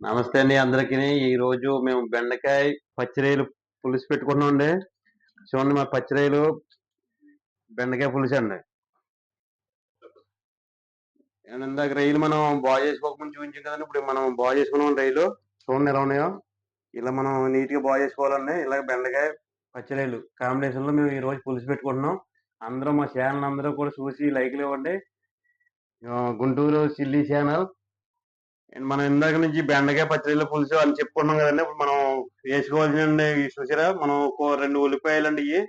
నమస్తే అండి అందరికి. ఈ రోజు మేము బెండకాయ పచ్చిరొయ్యలు పులుసు పెట్టుకున్నాం అండి చూడండి మా పచ్చిరొయ్యలు బెండకాయ పులుసు అండి. ఇందాక రైలు మనం బాగు చేసుకోకముందు చూపించాం కదండి. ఇప్పుడు మనం బాగు చేసుకున్నాం రైలు. చూడండి ఎలా ఉన్నాయో. ఇలా మనం నీట్గా బాగు చేసుకోవాలండి. ఇలా బెండకాయ పచ్చిరొయ్యలు కాంబినేషన్లో మేము ఈ రోజు పులుసు పెట్టుకుంటున్నాం. అందరూ మా ఛానల్ అందరూ కూడా చూసి లైక్లు ఇవ్వండి. గుంటూరు చిల్లీ ఛానల్ మనం ఇందాక నుంచి బెండకాయ పచ్చడిలో పులుసు అని చెప్పుకున్నాం కదండి. మనం వేసుకోవాల్సిన చూసారా? మనం ఒక రెండు ఉల్లిపాయలు అండి ఇవి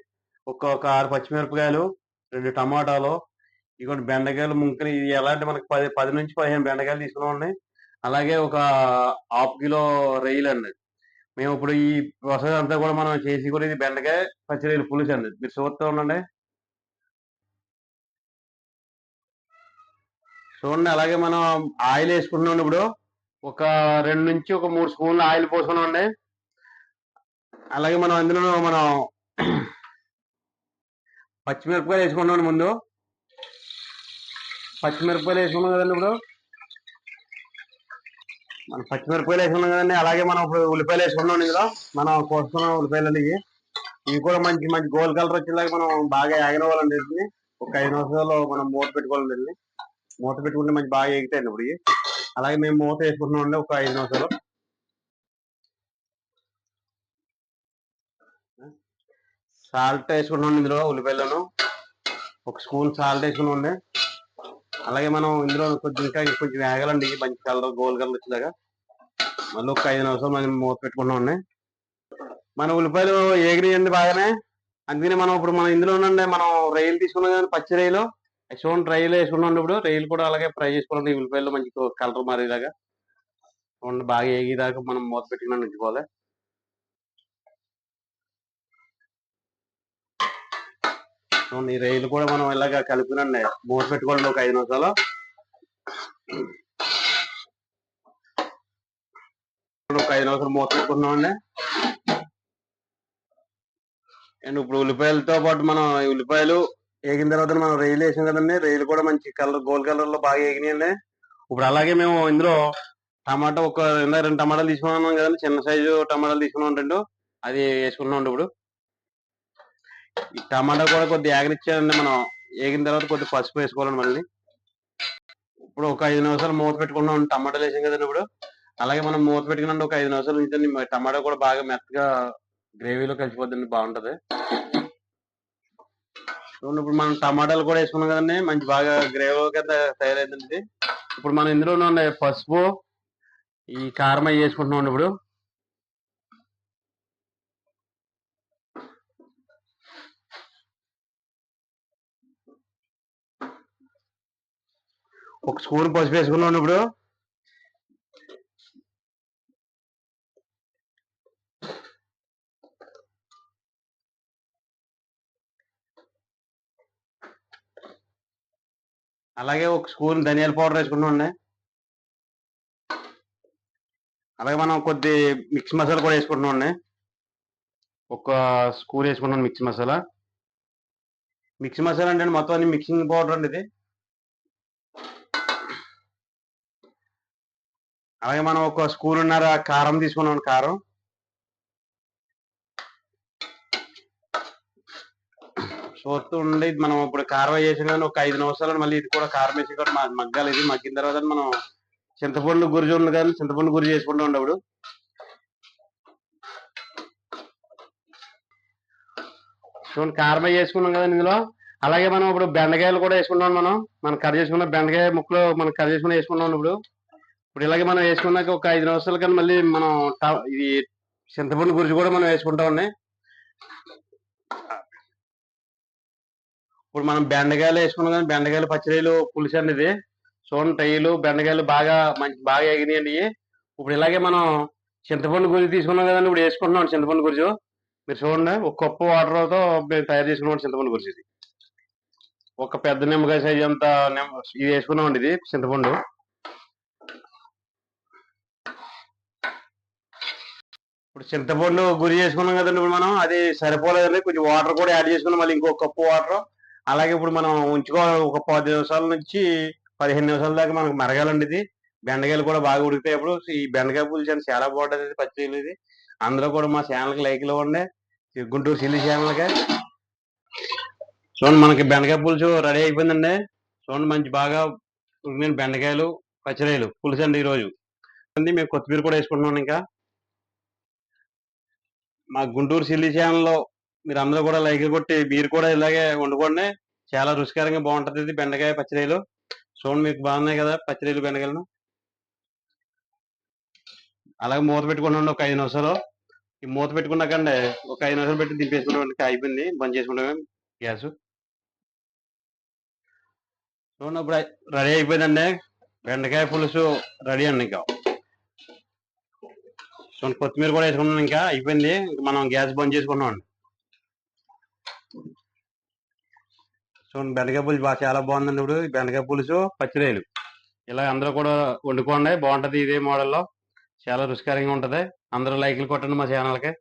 ఒక ఒక ఆరు పచ్చిమిరపకాయలు రెండు టమాటాలు ఇటువంటి బెండకాయలు ముంకలు ఇది ఎలాంటి మనకి పది పది నుంచి పదిహేను బెండకాయలు తీసుకున్నామండి. అలాగే ఒక హాఫ్ కిలో రొయ్యలు అండి. మేము ఇప్పుడు ఈ ప్రాసెస్ అంతా కూడా మనం చేసి కూడా ఇది బెండకాయ పచ్చిరొయ్యలు పులుసు అండి. మీరు చూస్తూ ఉండండి. చూడండి అలాగే మనం ఆయిల్ వేసుకుంటున్నాం ఇప్పుడు. ఒక రెండు నుంచి ఒక మూడు స్పూన్లు ఆయిల్ పోసుకున్నామండి. అలాగే మనం అందులో మనం పచ్చిమిరపకాయలు వేసుకున్నాం ముందు. పచ్చిమిరపకాయలు వేసుకున్నాం కదండి ఇప్పుడు. మనం పచ్చిమిరపకాయలు వేసుకున్నాం కదండి. అలాగే మనం ఇప్పుడు ఉల్లిపాయలు వేసుకున్నాం ఇందులో. మనం కోసుకున్నాం ఉల్లిపాయలు ఇవి. ఇవి కూడా మంచి మంచి గోల్డ్ కలర్ వచ్చేలాగా మనం బాగా ఎగరవాలండి ఒక ఐదు నిమిషాలు మనం మూత పెట్టుకోవాలండి మూట మూత పెట్టుకుంటే మంచి బాగా ఎగుతాయండి ఇప్పుడు అలాగే మేము మూత వేసుకుంటున్నాం అండి ఒక ఐదు నిమిషాలు. సాల్ట్ వేసుకుంటున్నాం ఇందులో ఉల్లిపాయలను. ఒక స్పూన్ సాల్ట్ వేసుకున్నాం అలాగే మనం ఇందులో కొంచెం ఇంకా కొంచెం వేగలండి మంచి కలర్ గోల్ కలర్ వచ్చేలాగా. మళ్ళీ ఒక ఐదు నిమిషాలు మనం మూత పెట్టుకుంటున్నాం అండి మన ఉల్లిపాయలు ఏగినాయండి బాగానే. అందుకని మనం ఇప్పుడు మనం ఇందులో ఉండండి మనం రైలు తీసుకున్నాం కానీ పచ్చి రైలు. చూడండి రైలు వేసుకున్నాం ఇప్పుడు. రైలు కూడా అలాగే ఫ్రై చేసుకోండి ఉల్లిపాయలు మంచి కలర్ మారేలాగా. చూడండి బాగా ఏగిదాకా మనం మూత పెట్టుకున్నాం ఉంచుకోవాలి చూడండి ఈ రైలు కూడా మనం ఇలాగా కలిపినండి మూత పెట్టుకోండి ఒక ఐదు నిమిషాలు. ఒక ఐదు నిమిషాలు మూత పెట్టుకున్నామండి అండ్ ఇప్పుడు ఉల్లిపాయలతో పాటు మనం ఉల్లిపాయలు వేగిన తర్వాత మనం రైలు వేసాం కదండి రైలు కూడా మంచి కలర్ గోల్డ్ కలర్లో బాగా వేగినాయండి ఇప్పుడు అలాగే మేము ఇందులో టమాటా ఒక ఇందాక రెండు టమాటాలు తీసుకున్నాం కదండి చిన్న సైజు టమాటాలు తీసుకున్నాం రెండు అది వేసుకున్నాం ఇప్పుడు. ఈ టమాటా కూడా కొద్దిగా ఏగనిచ్చానండి మనం వేగిన తర్వాత కొద్దిగా పసుపు వేసుకోవాలండి మళ్ళీ. ఇప్పుడు ఒక ఐదు నిమిషాలు మూత పెట్టుకున్నాం టమాటాలు వేసాం కదండి ఇప్పుడు. అలాగే మనం మూత పెట్టుకున్నాం ఒక ఐదు నిమిషాలు నుంచి టమాటా కూడా బాగా మెత్తగా గ్రేవీలో కలిసిపోద్దండి బాగుంటది. ఇప్పుడు మనం టమాటాలు కూడా వేసుకున్నాం కదండి. మంచి బాగా గ్రేవీ కింద తయారైందండి. ఇప్పుడు మనం ఇందులో ఉన్న పసుపు ఈ కారం అవి వేసుకుంటున్నాం ఇప్పుడు. ఒక స్పూన్ పసుపు వేసుకున్నాం ఇప్పుడు. అలాగే ఒక స్పూన్ ధనియాల పౌడర్ వేసుకున్నాం అలాగే మనం కొద్ది మిక్స్ మసాలా కూడా వేసుకుంటున్నాం అండి. ఒక స్పూన్ వేసుకున్నాను మిక్స్ మసాలా. మిక్స్ మసాలా అంటే మొత్తం అన్ని మిక్సింగ్ పౌడర్ అండి ఇది. అలాగే మనం ఒక స్పూన్ ఉన్నర కారం తీసుకున్నాం కారం. చూస్తూ ఉండి మనం ఇప్పుడు కారం చేసిన కానీ ఒక ఐదు నిమిషాలు మళ్ళీ ఇది కూడా కారం వేసి కూడా మగ్గాలి. ఇది మగ్గిన తర్వాత మనం చింతపండు గురిజి ఉంది కానీ చింతపండు గురి చేసుకుంటూ ఉండేప్పుడు చూడండి కారం వేసుకున్నాం కదా ఇందులో. అలాగే మనం ఇప్పుడు బెండకాయలు కూడా వేసుకున్నాం మనం. మనం కట్ చేసుకున్న బెండకాయ ముక్కలు మనం కట్ చేసుకుని వేసుకున్నాం ఇప్పుడు. ఇప్పుడు ఇలాగే మనం వేసుకున్నాక ఒక ఐదు నిమిషాలు కానీ మళ్ళీ మనం ఇది చింతపండు గురించి కూడా మనం వేసుకుంటామండి ఇప్పుడు మనం బెండకాయలు వేసుకున్నాం కానీ బెండకాయలు పచ్చిరొయ్యలు పులుసు అండి ఇది చూడండి టైలు బెండకాయలు బాగా మంచి బాగా ఎగినాయండి. ఇప్పుడు ఇలాగే మనం చింతపండు గురించి తీసుకున్నాం కదండి ఇప్పుడు వేసుకుంటున్నాం చింతపండు గురించి మీరు చూడండి ఒక కప్పు వాటర్తో మేము తయారు చేసుకున్నాం చింతపండు గురించి ఇది. ఒక పెద్ద నిమ్మకాయ సైజ్ అంత నిమ్మ ఇది వేసుకున్నామండి ఇది చింతపండు. ఇప్పుడు చింతపండు గురి చేసుకున్నాం కదండి ఇప్పుడు మనం అది సరిపోలేదండి కొంచెం వాటర్ కూడా యాడ్ చేసుకున్నాం మళ్ళీ ఇంకో కప్పు వాటర్ అలాగే ఇప్పుడు మనం ఉంచుకోవాలి. ఒక పది నిమిషాల నుంచి పదిహేను నిమిషాల దాకా మనకు మరగాలండి ఇది. బెండకాయలు కూడా బాగా ఉడికితే ఇప్పుడు ఈ బెండకాయ పులుసు చాలా బాగుంటుంది పచ్చిలు ఇది. అందరూ కూడా మా ఛానల్కి లైక్లు లైక్ గుంటూరు సిల్లి ఛానల్కి. చూడండి మనకి బెండకాయ పులుసు రెడీ అయిపోయిందండి. చూడండి మంచి బాగా ఉడికిన బెండకాయలు పచ్చిరాయలు పులుసు అండి ఈరోజు. అండి మేము కొత్తిమీర కూడా వేసుకుంటున్నాం ఇంకా. మా గుంటూరు సిల్లి ఛానల్లో మీరు అందరూ కూడా లైక్ కొట్టి మీరు కూడా ఇలాగే వండుకోండి. చాలా రుచికరంగా బాగుంటది ఇది బెండకాయ పచ్చడిలు. చూడండి మీకు బాగున్నాయి కదా పచ్చడిలు బెండకాయలు అలాగే మూత పెట్టుకున్నాండి ఒక ఐదు నిమిషాలు. ఈ మూత పెట్టుకున్నాకండి ఒక ఐదు నిమిషాలు పెట్టి దింపేసుకుంటాం అయిపోయింది బంద్ చేసుకుంటాం. గ్యాస్. చూడండి ఇప్పుడు రెడీ అయిపోయిందండి. బెండకాయ పులుసు రెడీ అండి ఇంకా. చూడండి కొత్తిమీర కూడా వేసుకున్నాం ఇంకా అయిపోయింది. మనం గ్యాస్ బంద్ చేసుకున్నాం అండి చూడండి బెండకాయ పులుసు బాగా చాలా బాగుందండి ఇప్పుడు. బెండకాయ పులుసు పచ్చిరాయలు ఇలా అందరూ కూడా వండుకోండి. బాగుంటది ఇదే మోడల్లో. చాలా రుచికరంగా ఉంటది. అందరూ లైక్లు కొట్టండి మా ఛానల్కి.